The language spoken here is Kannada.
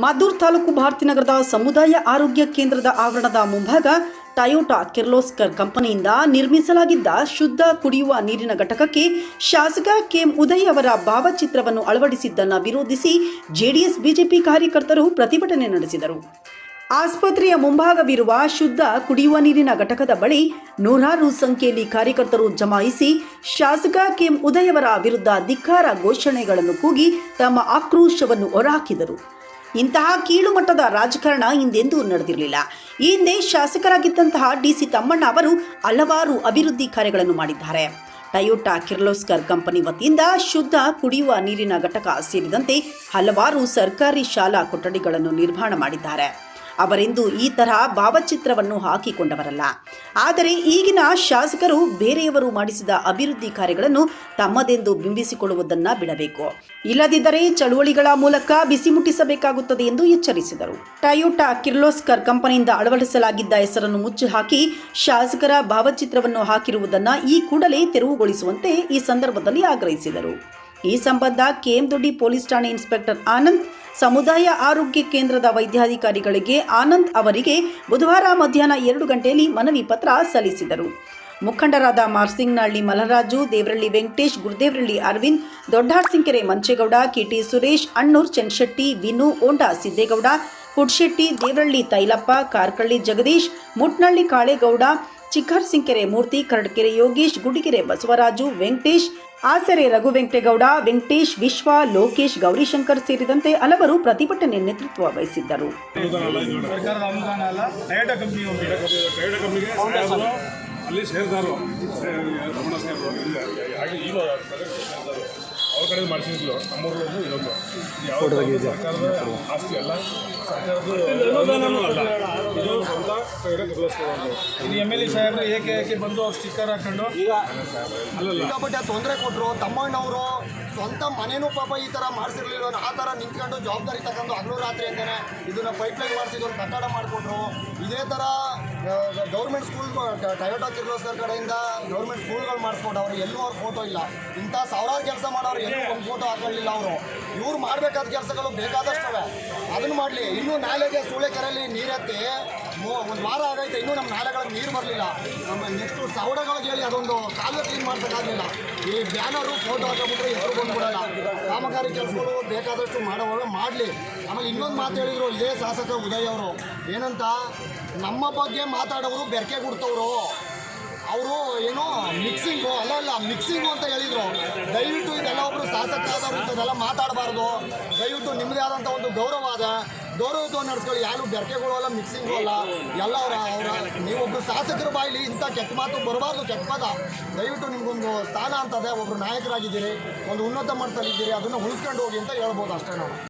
ಮಾದೂರ್ ತಾಲೂಕು ಭಾರತಿನಗರದ ಸಮುದಾಯ ಆರೋಗ್ಯ ಕೇಂದ್ರದ ಆವರಣದ ಮುಂಭಾಗ ಟಯೋಟಾ ಕಿರ್ಲೋಸ್ಕರ್ ಕಂಪನಿಯಿಂದ ನಿರ್ಮಿಸಲಾಗಿದ್ದ ಶುದ್ಧ ಕುಡಿಯುವ ನೀರಿನ ಘಟಕಕ್ಕೆ ಶಾಸಕ ಕೆಎಂ ಉದಯ್ ಅವರ ಭಾವಚಿತ್ರವನ್ನು ಅಳವಡಿಸಿದ್ದನ್ನು ವಿರೋಧಿಸಿ ಜೆಡಿಎಸ್, ಬಿಜೆಪಿ ಕಾರ್ಯಕರ್ತರು ಪ್ರತಿಭಟನೆ ನಡೆಸಿದರು. ಆಸ್ಪತ್ರೆಯ ಮುಂಭಾಗವಿರುವ ಶುದ್ಧ ಕುಡಿಯುವ ನೀರಿನ ಘಟಕದ ಬಳಿ ನೂರಾರು ಸಂಖ್ಯೆಯಲ್ಲಿ ಕಾರ್ಯಕರ್ತರು ಜಮಾಯಿಸಿ ಶಾಸಕ ಕೆಎಂ ಉದಯವರ ವಿರುದ್ಧ ಧಿಕ್ಕಾರ ಘೋಷಣೆಗಳನ್ನು ಕೂಗಿ ತಮ್ಮ ಆಕ್ರೋಶವನ್ನು ಹೊರಹಾಕಿದರು. ಇಂತಹ ಕೀಳುಮಟ್ಟದ ರಾಜಕಾರಣ ಹಿಂದೆಂದೂ ನಡೆದಿರಲಿಲ್ಲ. ಈ ಹಿಂದೆ ಶಾಸಕರಾಗಿದ್ದಂತಹ ಡಿಸಿ ತಮ್ಮಣ್ಣ ಅವರು ಹಲವಾರು ಅಭಿವೃದ್ಧಿ ಕಾರ್ಯಗಳನ್ನು ಮಾಡಿದ್ದಾರೆ. ಟಯೋಟಾ ಕಿರ್ಲೋಸ್ಕರ್ ಕಂಪನಿ ವತಿಯಿಂದ ಶುದ್ಧ ಕುಡಿಯುವ ನೀರಿನ ಘಟಕ ಸೇರಿದಂತೆ ಹಲವಾರು ಸರ್ಕಾರಿ ಶಾಲಾ ಕೊಠಡಿಗಳನ್ನು ನಿರ್ಮಾಣ ಮಾಡಿದ್ದಾರೆ. ಅವರೆಂದು ಈ ತರಹ ಭಾವಚಿತ್ರವನ್ನು ಹಾಕಿಕೊಂಡವರಲ್ಲ. ಆದರೆ ಈಗಿನ ಶಾಸಕರು ಬೇರೆಯವರು ಮಾಡಿಸಿದ ಅಭಿವೃದ್ಧಿ ಕಾರ್ಯಗಳನ್ನು ತಮ್ಮದೆಂದು ಬಿಂಬಿಸಿಕೊಳ್ಳುವುದನ್ನು ಬಿಡಬೇಕು. ಇಲ್ಲದಿದ್ದರೆ ಚಳುವಳಿಗಳ ಮೂಲಕ ಬಿಸಿ ಮುಟ್ಟಿಸಬೇಕಾಗುತ್ತದೆ ಎಂದು ಎಚ್ಚರಿಸಿದರು. ಟಯೋಟಾ ಕಿರ್ಲೋಸ್ಕರ್ ಕಂಪನಿಯಿಂದ ಅಳವಡಿಸಲಾಗಿದ್ದ ಹೆಸರನ್ನು ಮುಚ್ಚಿ ಹಾಕಿ ಶಾಸಕರ ಭಾವಚಿತ್ರವನ್ನು ಹಾಕಿರುವುದನ್ನು ಈ ಕೂಡಲೇ ತೆರವುಗೊಳಿಸುವಂತೆ ಈ ಸಂದರ್ಭದಲ್ಲಿ ಆಗ್ರಹಿಸಿದರು. ಈ ಸಂಬಂಧ ಕೆಎಂದೊಡ್ಡಿ ಪೊಲೀಸ್ ಠಾಣೆ ಇನ್ಸ್ಪೆಕ್ಟರ್ ಆನಂದ್, ಸಮುದಾಯ ಆರೋಗ್ಯ ಕೇಂದ್ರದ ವೈದ್ಯಾಧಿಕಾರಿಗಳಿಗೆ ಆನಂದ್ ಅವರಿಗೆ ಬುಧವಾರ ಮಧ್ಯಾಹ್ನ ಎರಡು ಗಂಟೆಯಲ್ಲಿ ಮನವಿ ಪತ್ರ ಸಲ್ಲಿಸಿದರು. ಮುಖಂಡರಾದ ಮಾರ್ಸಿಂಗ್ನಹಳ್ಳಿ ಮಲರಾಜು, ದೇವರಳ್ಳಿ ವೆಂಕಟೇಶ್, ಗುರುದೇವರಳ್ಳಿ ಅರವಿಂದ್ ದೊಡ್ಡಾರ್ಸಿಂಕೆರೆ ಮಂಚೇಗೌಡ, ಕೆಟಿ ಸುರೇಶ್, ಅಣ್ಣೂರ್ ಚೆನ್ಶೆಟ್ಟಿ ವಿನು ಓಂಡಾ ಸಿದ್ದೇಗೌಡ, ಕುಡ್ಶೆಟ್ಟಿ, ದೇವರಳ್ಳಿ ತೈಲಪ್ಪ, ಕಾರ್ಕಳ್ಳಿ ಜಗದೀಶ್, ಮುಟ್ನಳ್ಳಿ ಕಾಳೇಗೌಡ ಚಿಕ್ಕರ್ಸಿಂಕೆರೆ ಮೂರ್ತಿ, ಕರಡ್ಕೆರೆ ಯೋಗೇಶ್, ಗುಡಿಗೆರೆ ಬಸವರಾಜು, ವೆಂಕಟೇಶ್ ಆಸರೆ ರಘು ವೆಂಕಟೇಗೌಡ ವೆಂಕಟೇಶ್ ವಿಶ್ವ ಲೋಕೇಶ್ ಗೌರಿಶಂಕರ್ ಸೇರಿದಂತೆ ಹಲವರು ಪ್ರತಿಭಟನೆ ನೇತೃತ್ವ ವಹಿಸಿದ್ದರು ಅಲ್ಲ ಈಗ ಅವ್ರ ಕಡೆ ಮಾಡಿಸಿದ್ರು ನಮ್ಮೂರಲ್ಲೂ ಇದೊಂದು ಯಾವ ಸರ್ಕಾರದ ಆಸ್ತಿ ಅಲ್ಲ. ಸರ್ಕಾರದ ಅನುದಾನನೂ ಅಲ್ಲ. ಇದು ಸ್ವಂತ ಟೈಡ್ ಕಿರ್ಲೋಸ್ಕರ್ ಇಲ್ಲಿ ಎಂ ಎಲ್ ಎ ಸಾಹೇಬ್ರು ಏಕೆ ಏಕೆ ಬಂದು ಅವ್ರು ಸ್ಟಿಕ್ಕರ್ ಹಾಕೊಂಡು? ಸಿಕ್ಕಾಪಟ್ಟೆ ತೊಂದರೆ ಕೊಟ್ಟರು ತಮ್ಮಣ್ಣವರು ಸ್ವಂತ ಮನೇನೂ ಪಾಪ ಈ ಥರ ಮಾಡಿಸಿರ್ಲಿಲ್ಲ ಆ ಥರ ನಿಂತ್ಕೊಂಡು ಜವಾಬ್ದಾರಿ ತಗೊಂಡು ಹಗಲು ರಾತ್ರಿ ಅಂತಾನೆ ಇದನ್ನ ಪೈಪ್ ಲೈನ್ ಮಾಡಿಸಿದ್ರು ಕಟ್ಟಡ ಮಾಡಿಕೊಟ್ರು ಇದೇ ಥರ ಗೌರ್ಮೆಂಟ್ ಸ್ಕೂಲ್ ಟಯೋಟಾ ಕಿರ್ಲೋಸ್ಕರ್ ಕಡೆಯಿಂದ ಗೌರ್ಮೆಂಟ್ ಸ್ಕೂಲ್ಗಳು ಮಾಡಿಸ್ಕೊಟ್ಟವ್ರು ಎಲ್ಲೂ ಅವ್ರ ಫೋಟೋ ಇಲ್ಲ. ಇಂಥ ಸಾವಿರಾರು ಕೆಲಸ ಮಾಡೋರು ಒಂದು ಫೋಟೋ ಹಾಕೊಳ್ಳಿಲ್ಲ ಅವರು. ಇವ್ರು ಮಾಡಬೇಕಾದ ಕೆಲಸಗಳು ಬೇಕಾದಷ್ಟವೆ. ಅದನ್ನು ಮಾಡಲಿ. ಇನ್ನೂ ನಾಲೆಗೆ ಸೂಳೆಕೆರೆಯಲ್ಲಿ ನೀರೆತ್ತಿ ಒಂದು ವಾರ ಆಗೈತೆ. ಇನ್ನೂ ನಮ್ಮ ನಾಲೆಗಳಿಗೆ ನೀರು ಬರಲಿಲ್ಲ. ನಮ್ಮ ನೆಕ್ಸ್ಟು ಸೌಡಗಳಿಗೆ ಹೇಳಿ ಅದೊಂದು ಕಾಲುವೆ ಕ್ಲೀನ್ ಮಾಡ್ಸೋಕ್ಕಾಗಲಿಲ್ಲ ಈ ಬ್ಯಾನರು ಫೋಟೋ ಹಾಕೋಬಿಟ್ರೆ ಬಂದು ಬಂದ್ಬಿಡಲ್ಲ. ಕಾಮಗಾರಿ ಕೆಲಸಗಳು ಬೇಕಾದಷ್ಟು ಮಾಡೋವಾಗ ಮಾಡಲಿ. ಆಮೇಲೆ ಇನ್ನೊಂದು ಮಾತು ಹೇಳಿದರು ಇದೇ ಶಾಸಕ ಉದಯ್ ಅವರು. ಏನಂತ? ನಮ್ಮ ಬಗ್ಗೆ ಮಾತಾಡೋರು ಬೆರಕೆ ಕೊಡ್ತವ್ರು ಅವರು ಏನೋ ಮಿಕ್ಸಿಂಗು ಅಲ್ಲ ಅಲ್ಲ ಮಿಕ್ಸಿಂಗು ಅಂತ ಹೇಳಿದರು. ದಯವಿಟ್ಟು ಇದೆಲ್ಲ ಒಬ್ಬರು ಶಾಸಕ ಆದವರು ಇಂಥದ್ದೆಲ್ಲ ಮಾತಾಡಬಾರ್ದು. ದಯವಿಟ್ಟು ನಿಮ್ಮದೇ ಆದಂಥ ಒಂದು ಗೌರವ ಅದ. ಗೌರವತ್ವ ನಡೆಸ್ಕೊಳ್ಳಿ. ಯಾರು ಬೆರಕೆಗಳು ಅಲ್ಲ ಮಿಕ್ಸಿಂಗು ಅಲ್ಲ. ಎಲ್ಲ ಅವರ ಅವರ ನೀವೊಬ್ಬರು ಶಾಸಕರ ಬಾಯಿಲಿ ಇಂಥ ಕೆಟ್ಟ ಮಾತು ಬರಬಾರ್ದು, ಕೆಟ್ಟ ಪದ. ದಯವಿಟ್ಟು ನಿಮಗೊಂದು ಸ್ಥಾನ ಅಂತದೆ ಒಬ್ಬರು ನಾಯಕರಾಗಿದ್ದೀರಿ. ಒಂದು ಉನ್ನತ ಮಟ್ಟದಲ್ಲಿದ್ದೀರಿ. ಅದನ್ನು ಉಳಿಸ್ಕೊಂಡು ಹೋಗಿ ಅಂತ ಹೇಳ್ಬೋದು ಅಷ್ಟೇ ನಾವು.